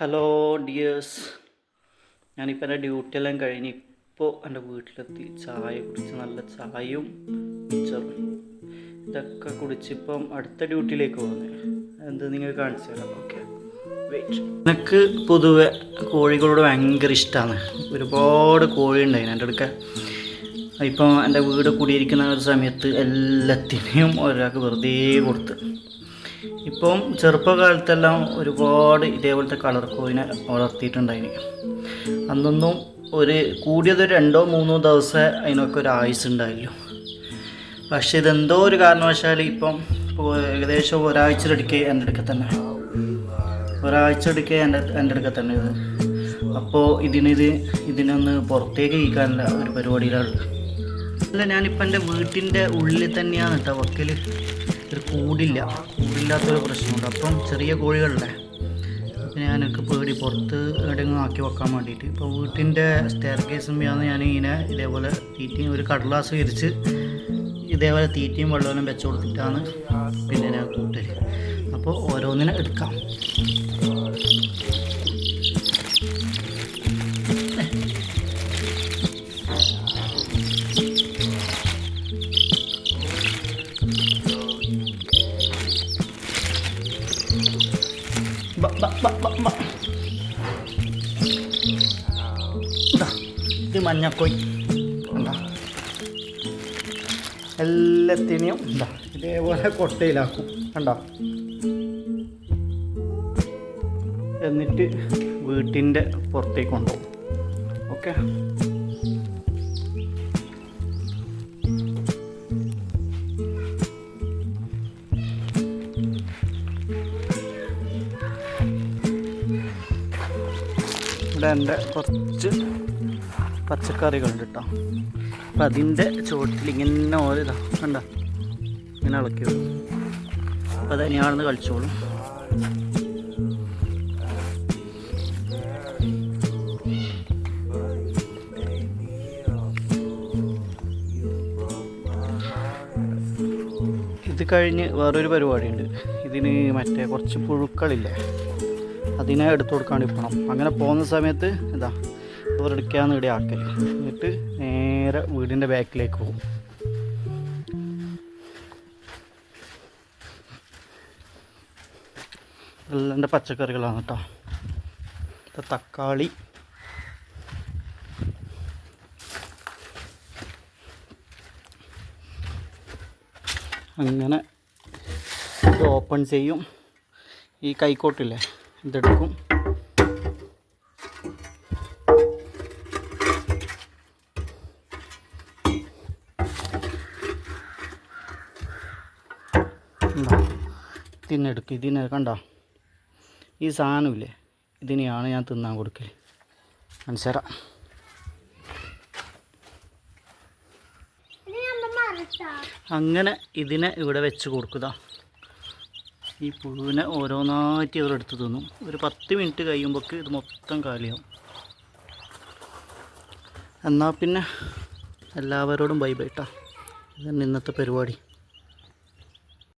Hello dears ഞാനിപ്പോൾ എന്റെ ഡ്യൂട്ടിയെല്ലാം കഴിഞ്ഞ് ഇപ്പോൾ എന്റെ വീട്ടിലെത്തി. ചായ കുടിച്ച് നല്ല ചായയും മിച്ചറും. ഇതൊക്കെ കുടിച്ചിപ്പം അടുത്ത ഡ്യൂട്ടിയിലേക്ക് പോകുന്നത് എന്ത് നിങ്ങൾ കാണിച്ചു തരാം? ഓക്കെ വെയിറ്റ് എനിക്ക് പൊതുവെ കോഴികളോട് ഭയങ്കര ഇഷ്ടമാണ് ഒരുപാട് കോഴി ഉണ്ടായിരുന്നു എന്റെ അടുക്ക. ഇപ്പം എന്റെ വീട് കൂടിയിരിക്കുന്ന ഒരു സമയത്ത് എല്ലാത്തിനെയും ഒരാൾക്ക് വെറുതെ കൊടുത്ത്. ഇപ്പം ചെറുപ്പകാലത്തെല്ലാം ഒരുപാട് ഇതേപോലത്തെ കളർ കോയിനെ വളർത്തിയിട്ടുണ്ടായിന്. അന്നൊന്നും ഒരു കൂടിയത് രണ്ടോ മൂന്നോ ദിവസം അതിനൊക്കെ ഒരു ആയുസ് ഉണ്ടായില്ലോ പക്ഷെ ഇതെന്തോ ഒരു കാരണവശാൽ ഇപ്പം ഏകദേശം ഒരാഴ്ച എടുക്കുക എന്റെ അടുക്ക തന്നെ. ഒരാഴ്ച എടുക്കുക എന്റെ എന്റെ അടുക്ക തന്നെ ഇത്. അപ്പോൾ ഇതിനിത് ഇതിനൊന്ന് പുറത്തേക്ക് കഴിക്കാനുള്ള ഒരു പരിപാടിയിലാണ്. അല്ല ഞാനിപ്പോൾ എന്റെ വീട്ടിന്റെ ഉള്ളിൽ തന്നെയാണ് കേട്ടോ വക്കൽ ഒരു കൂടില്ല. കൂടില്ലാത്തൊരു പ്രശ്നമുണ്ട്. അപ്പം ചെറിയ കോഴികളല്ലേ ഞാൻ ഞാനൊക്കെ പേടി പുറത്ത് എവിടെയെങ്കിലും ആക്കി വെക്കാൻ വേണ്ടിയിട്ട്. ഇപ്പോൾ വീട്ടിന്റെ സ്റ്റെയർ കേസുമ്പോഴാണ് ഞാൻ ഇങ്ങനെ ഇതേപോലെ തീറ്റയും ഒരു കടലാസ് വിരിച്ച് ഇതേപോലെ തീറ്റയും വെള്ളമെല്ലാം വെച്ച് കൊടുത്തിട്ടാണ് പിന്നെ ഞാൻ കൂട്ടൽ അപ്പോൾ ഓരോന്നിനെ എടുക്കാം. ഇതാ, മഞ്ഞക്കോയി എല്ലാത്തിനെയും എന്താ ഇതേപോലെ കൊട്ടയിലാക്കും. കണ്ടോ? എന്നിട്ട് വീട്ടിന്റെ പുറത്തേക്ക് കൊണ്ടുപോകും. ഓക്കെ? ഇവിടെ എന്റെ കുറച്ച് പച്ചക്കറികളുണ്ട് കേട്ടോ. അപ്പം അതിന്റെ ചുവട്ടിൽ ഇങ്ങനെ ഓരോ കണ്ട? ഇങ്ങനെ ഇളക്കി വിടും അപ്പം അത് ഞാണെന്ന് കളിച്ചോളും. ഇത് കഴിഞ്ഞ് വേറൊരു പരിപാടിയുണ്ട്. ഇതിന് മറ്റേ കുറച്ച് പുഴുക്കളില്ലേ? അതിനെ എടുത്തു കൊടുക്കാൻ വേണ്ടി പോകണം അങ്ങനെ പോകുന്ന സമയത്ത് ഇതാ ഇവരെടുക്കാന്ന് ഇവിടെ ആക്കൽ എന്നിട്ട് നേരെ വീടിന്റെ ബാക്കിലേക്ക് പോകും. എല്ലാം പച്ചക്കറികളാണ് കേട്ടോ. തക്കാളി. അങ്ങനെ ഓപ്പൺ ചെയ്യും. ഈ കൈക്കോട്ടില്ലേ? ഇതെടുക്കും. തിന്നെടുക്കും ഇതിനെ കണ്ട? ഈ സാധനമില്ലേ? ഇതിനെയാണ് ഞാൻ തിന്നാൻ കൊടുക്കൽ മനസ്സിലാ അങ്ങനെ ഇതിനെ ഇവിടെ വെച്ച് കൊടുക്കുക ഈ പുഴുവിനെ ഓരോന്നായിട്ട് അവരെടുത്ത് തിന്നും. ഒരു പത്ത് മിനിറ്റ് കഴിയുമ്പോൾക്ക് ഇത് മൊത്തം കാലിയാവും. എന്നാൽ പിന്നെ എല്ലാവരോടും ബൈ ബൈ ട്ടാ. ഇതന്നെ ഇന്നത്തെ പരിപാടി.